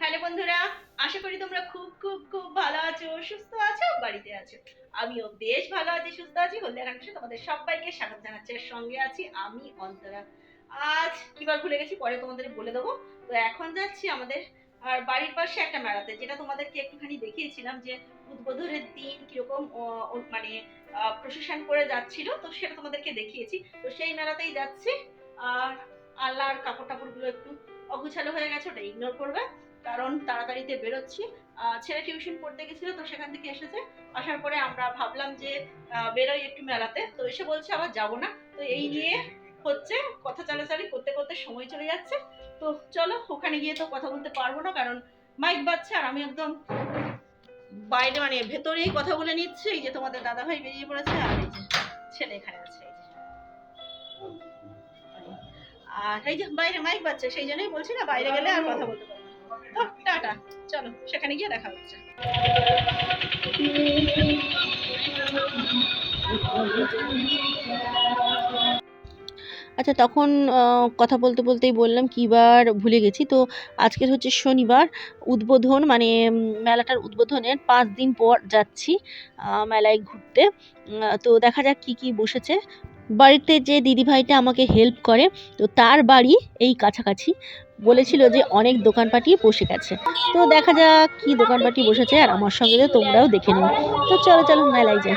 Hello বন্ধুরা, আশা করি তোমরা খুব খুব খুব ভালো আছো, সুস্থ আছো, বাড়িতে আছো। আমিও বেশ ভালো আছি, সুস্থ আছি তোমাদের সবাইকে স্বাগত জানাচ্ছি সঙ্গে আছি আমি অন্তরা। আজ কিবার ভুলে গেছি, পরে তোমাদের বলে দেবো। তো এখন যাচ্ছি আমাদের, আর বাড়ির পাশে একটা মেলাতে, যেটা তোমাদেরকে একটুখানি দেখিয়েছিলাম যে উদ্বোধনের দিন কীরকম মানে প্রশাসন করে যাচ্ছিল। তো সেটা তোমাদেরকে দেখিয়েছি। তো সেই মেলাতেই যাচ্ছি। আর আল্লাহর কাপড় টাপড়গুলো একটু অগুছালো হয়ে গেছে, ওটা ইগনোর করবে। কারণ তাড়াতাড়িতে বেরোচ্ছি। ছেলে টিউশন পড়তে গেছিল, তো সেখান থেকে এসেছে। আসার পরে আমরা ভাবলাম যে বেরোই একটু মেলাতে। তো এসে বলছে, আবার যাব না। তো এই নিয়ে হচ্ছে কথা চালাচালি করতে করতে সময় চলে যাচ্ছে। তো চলো, ওখানে গিয়ে তো কথা বলতে পারব না, কারণ মাইক বাজছে আর আমি একদম বাইরে মানে ভেতরেই কথা বলে নিচ্ছে, এই যে তোমাদের দাদা ভাই বেরিয়ে পড়েছে আর এই যে ছেলে এখানে আছে আর এই যে বাইরে মাইক বাজছে, সেই জন্যই বলছি না, বাইরে গেলে আর কথা বলতে পারব। তো, টাটা, চলো, সেখানে গিয়ে দেখা হচ্ছে আচ্ছা তখন কথা বলতে বলতেই বললাম কিবার ভুলে গেছি। তো আজকের হচ্ছে শনিবার, উদ্বোধন মানে মেলাটার উদ্বোধনের পাঁচ দিন পর যাচ্ছি মেলায় ঘুরতে। তো দেখা যাক কি কি বসেছে। বাড়িতে যে দিদিভাইটা আমাকে হেল্প করে, তো তার বাড়ি এই কাছাকাছি। বলেছিল যে অনেক দোকানপাটি বসে গেছে। তো দেখা যাক কি দোকানপাটি বসেছে, আর আমার সঙ্গে তোমরাও দেখে নিও। তো চলো চলো, মেলায় যাই।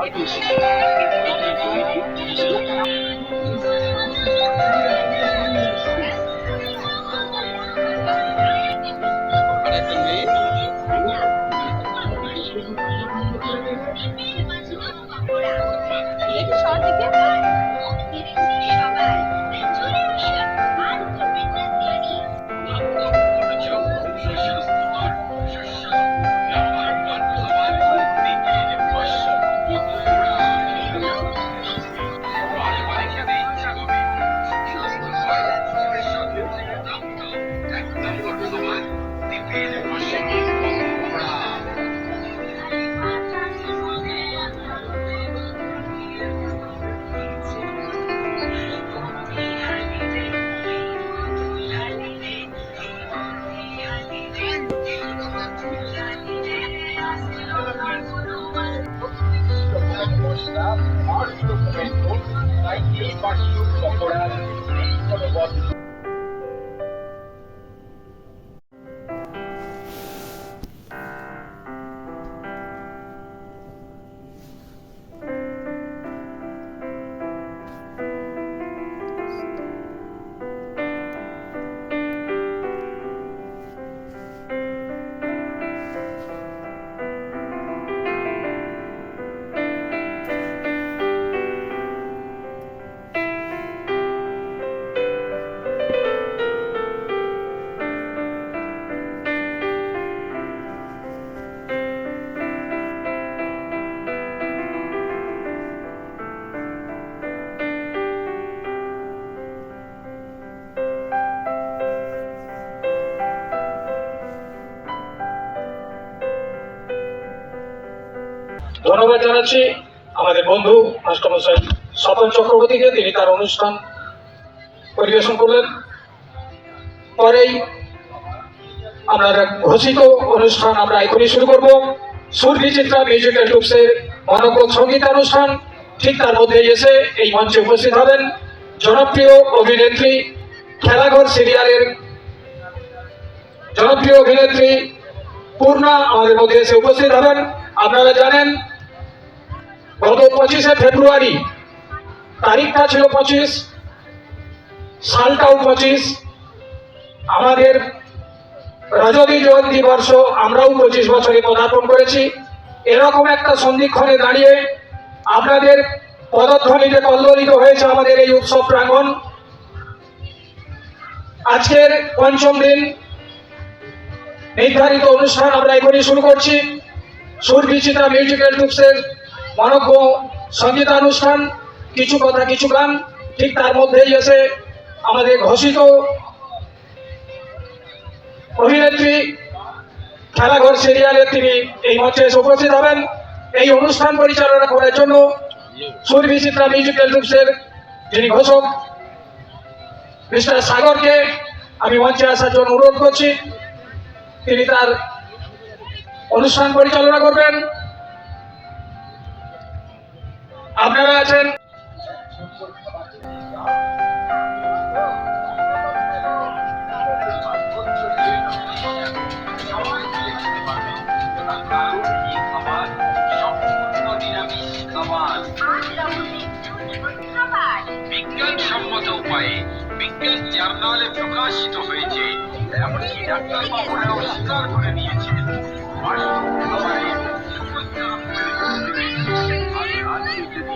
Alves. ধন্যবাদ জানাচ্ছি। আমাদের বন্ধু মাস্টারমশাই স্বপন চক্রবর্তীকে, তিনি তার অনুষ্ঠান পরিবেশন করলেন। পরেই আমরা ঘোষিত অনুষ্ঠান আমরা এখনই শুরু করব। সুর বিচিত্রা মিউজিক্যাল টুপসের মনোজ্ঞ সঙ্গীতানুষ্ঠান ঠিক তার মধ্যেই এসে এই মঞ্চে উপস্থিত হবেন জনপ্রিয় অভিনেত্রী, খেলাঘর সিরিয়ালের জনপ্রিয় অভিনেত্রী পূর্ণা আমাদের মধ্যে এসে উপস্থিত হবেন। আপনারা জানেন গত পঁচিশে ফেব্রুয়ারি, তারিখটা ছিল পঁচিশ, সালটাও পঁচিশ। আমাদের রজনী জয়ন্তী বর্ষ, আমরাও পঁচিশ বছরে পদার্পণ করেছি। এরকম একটা সন্ধিক্ষণে দাঁড়িয়ে আপনাদের পদধ্বনিতে কল্লোলিত হয়েছে আমাদের এই উৎসব প্রাঙ্গণ। আজকের পঞ্চম দিন, নির্ধারিত অনুষ্ঠান আমরা এখনই শুরু করছি। সুর বিচিত্রা মিউজিক্যাল টুপসের মনজ্ঞ সঙ্গীতানুষ্ঠান কিছু কথা, কিছু গান, ঠিক তার মধ্যেই এসে আমাদের ঘোষিত অভিনেত্রী, খেলাঘর সিরিয়ালের তিনি এই মঞ্চে এসে উপস্থিত হবেন। এই অনুষ্ঠান পরিচালনা করার জন্য সুর বিচিত্রা মিউজিক্যাল টুপসের যিনি ঘোষক, মিস্টার সাগরকে আমি মঞ্চে আসার জন্য অনুরোধ করছি। তিনি তার অনুষ্ঠান পরিচালনা করবেন। নিরামিষ খাবার বিজ্ঞানসম্মত উপায়ে বিজ্ঞান জার্নালে প্রকাশিত হয়েছে এমনকি ডাক্তার বাবুরাও স্বীকার করে নিয়েছেন।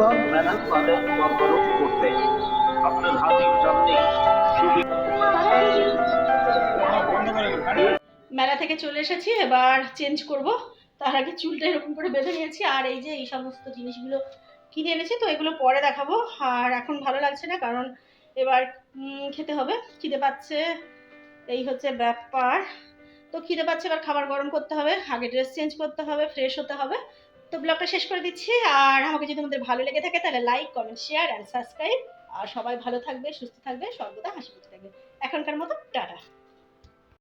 শুধু থেকে চলে এসেছি, এবার চেঞ্জ করব। তার আগে চুলটা এরকম করে বেঁধে নিয়েছি, আর এই যে এই সমস্ত জিনিসগুলো কিনে এনেছি, তো এগুলো পরে দেখাবো। আর এখন ভালো লাগছে না, কারণ এবার খেতে হবে। খিদে পাচ্ছে, এই হচ্ছে ব্যাপার। তো খিদে পাচ্ছে, এবার খাবার গরম করতে হবে, আগে ড্রেস চেঞ্জ করতে হবে ফ্রেশ হতে হবে। তো ব্লগটা শেষ করে দিচ্ছি। আর আমাকে যদি তোমাদের ভালো লেগে থাকে, তাহলে like comment share and subscribe আর সবাই ভালো থাকবে, সুস্থ থাকবে, সর্বদা হাসি খুশি থাকবে। এখনকার মতো, টাটা।